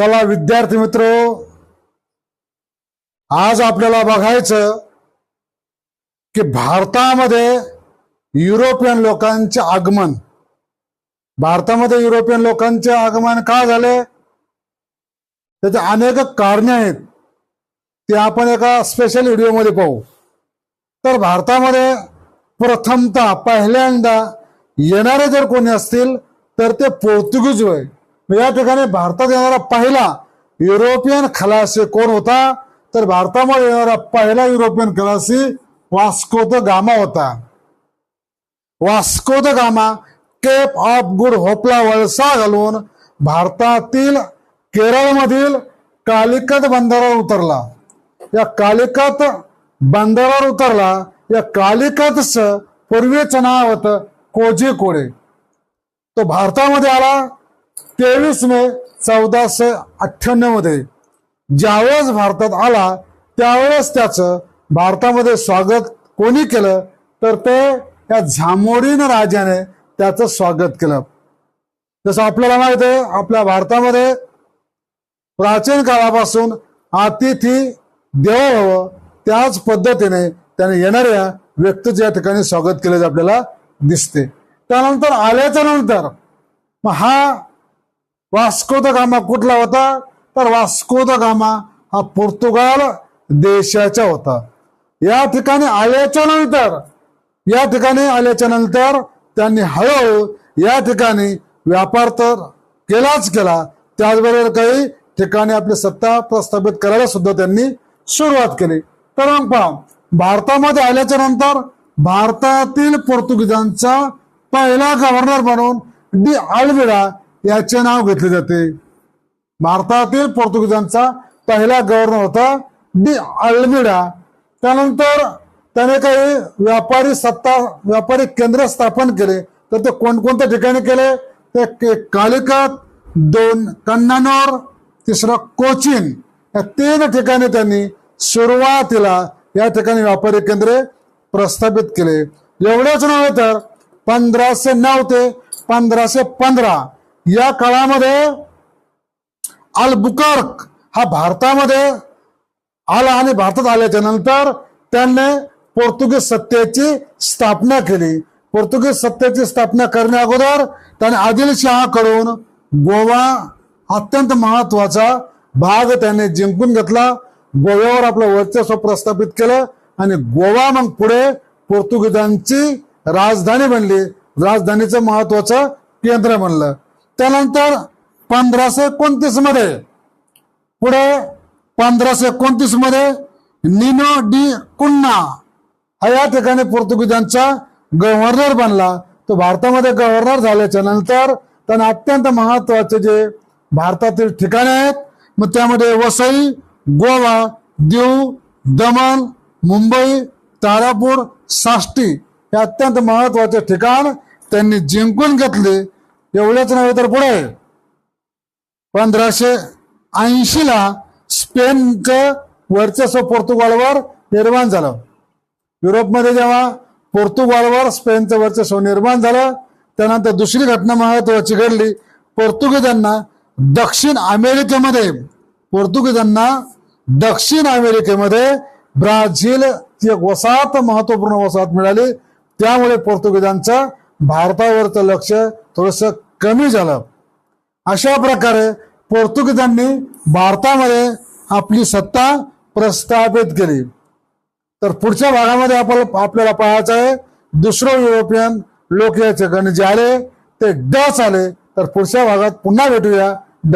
चला विद्यार्थी मित्र आज आपल्याला बघायचं की भारतामध्ये युरोपियन लोकांचे आगमन. भारतामध्ये युरोपियन लोकांचे आगमन का झाले? त्याचे अनेक कारणे आहेत. ते आपण एका स्पेशल व्हिडिओमध्ये पाहू. तर भारतामध्ये प्रथमतः पहिल्यांदा येणारे जर कोणी असतील तर ते पोर्तुगीज होय. या ठिकाणी भारतात येणारा पहिला युरोपियन खलासी कोण होता? तर भारतामध्ये येणारा पहिला युरोपियन खलासी वास्को द गामा होता. Vasco da Gama Cape of Good होपला वळसा घालून भारतातील केरळमधील कालिकत बंदरावर उतरला. या कालिकत बंदरावर उतरला या कालिकतच पूर्वीचं नाव होतं कोझिकोडे तो भारतामध्ये आला तेवीस मे चौदाशे अठ्ठ्याण्णवमध्ये ज्यावेळेस भारतात आला त्यावेळेस त्याचं भारतामध्ये स्वागत कोणी केलं? तर ते त्या झामोरीन राजाने त्याचं स्वागत केलं. जसं आपल्याला माहीत आहे आपल्या भारतामध्ये प्राचीन काळापासून अतिथी देवो त्याच पद्धतीने त्याने येणाऱ्या व्यक्तीचं या ठिकाणी स्वागत केल्याचं आपल्याला दिसते. त्यानंतर आल्याच्यानंतर हा वास्को द गामा कुठला होता? तर वास्को द गामा हा पोर्तुगाल देशाचा होता. या ठिकाणी आल्याच्यानंतर या ठिकाणी आल्याच्यानंतर त्यांनी हळूहळू या ठिकाणी व्यापार तर केलाच केला. त्याचबरोबर काही ठिकाणी आपली सत्ता प्रस्थापित करायला सुद्धा त्यांनी सुरुवात केली. तर मग पहा भारतामध्ये आल्याच्यानंतर भारतातील पोर्तुगीजांचा पहिला गव्हर्नर म्हणून डी आल्विडा याचे नाव घेतले जाते. भारतातील पोर्तुगीजांचा पहिला गव्हर्नर होता डी आल्विडा त्यानंतर त्याने काही व्यापारी सत्ता व्यापारी केंद्र स्थापन केले. तर ते कोणकोणत्या ठिकाणी केले? ते कालिकत दोन कन्नानोर तिसरं कोचीन. या तीन ठिकाणी त्यांनी सुरुवातीला या ठिकाणी व्यापारी केंद्रे प्रस्थापित केले. एवढेच नव्हे तर पंधराशे नऊ ते पंधराशे पंधरा या काळामध्ये अल्बुकर्क हा भारतामध्ये आला आणि भारतात आल्याच्यानंतर त्यांनी पोर्तुगीज सत्तेची स्थापना केली. पोर्तुगीज सत्तेची स्थापना करण्या अगोदर त्याने आदिलशहाकडून गोवा अत्यंत महत्त्वाचा भाग त्याने जिंकून घेतला. गोव्यावर आपलं वर्चस्व प्रस्थापित केलं आणि गोवा मग पुढे पोर्तुगीजांची राजधानी बनली. राजधानीचं महत्वाचं केंद्र बनलं. त्यानंतर पंधराशे एकोणतीसमध्ये पुढे पंधराशे एकोणतीसमध्ये निनो डी कुन्ना हा या ठिकाणी पोर्तुगीजांचा गव्हर्नर बनला. तो भारतामध्ये गव्हर्नर झाल्याच्यानंतर त्यांना अत्यंत महत्त्वाचे जे भारतातील ठिकाणे आहेत मग त्यामध्ये वसई गोवा दीव दमण मुंबई तारापूर साष्टी हे अत्यंत महत्त्वाचे ठिकाण त्यांनी जिंकून घेतले. एवढंच नव्हे तर पुढे. पंधराशे ऐंशी ला स्पेनचं वर्चस्व पोर्तुगालवर निर्माण झालं. युरोपमध्ये जेव्हा पोर्तुगालवर स्पेनचं वर्चस्व निर्माण झालं त्यानंतर दुसरी घटना महत्वाची घडली. पोर्तुगीजांना दक्षिण अमेरिकेमध्ये पोर्तुगीजांना दक्षिण अमेरिकेमध्ये ब्राझील एक वसाहत महत्त्वपूर्ण वसाहत मिळाली. त्यामुळे पोर्तुगीजांचं भारतावरचं लक्ष थोडस कमी झालं. अशा प्रकारे पोर्तुगीजांनी भारतामध्ये आपली सत्ता प्रस्थापित केली. तर पुढच्या भागामध्ये आपण आपल्याला पाहायचं आहे दुसरं युरोपियन लोक या ठिकाणी जे आले ते डच आले. तर पुढच्या भागात पुन्हा भेटूया.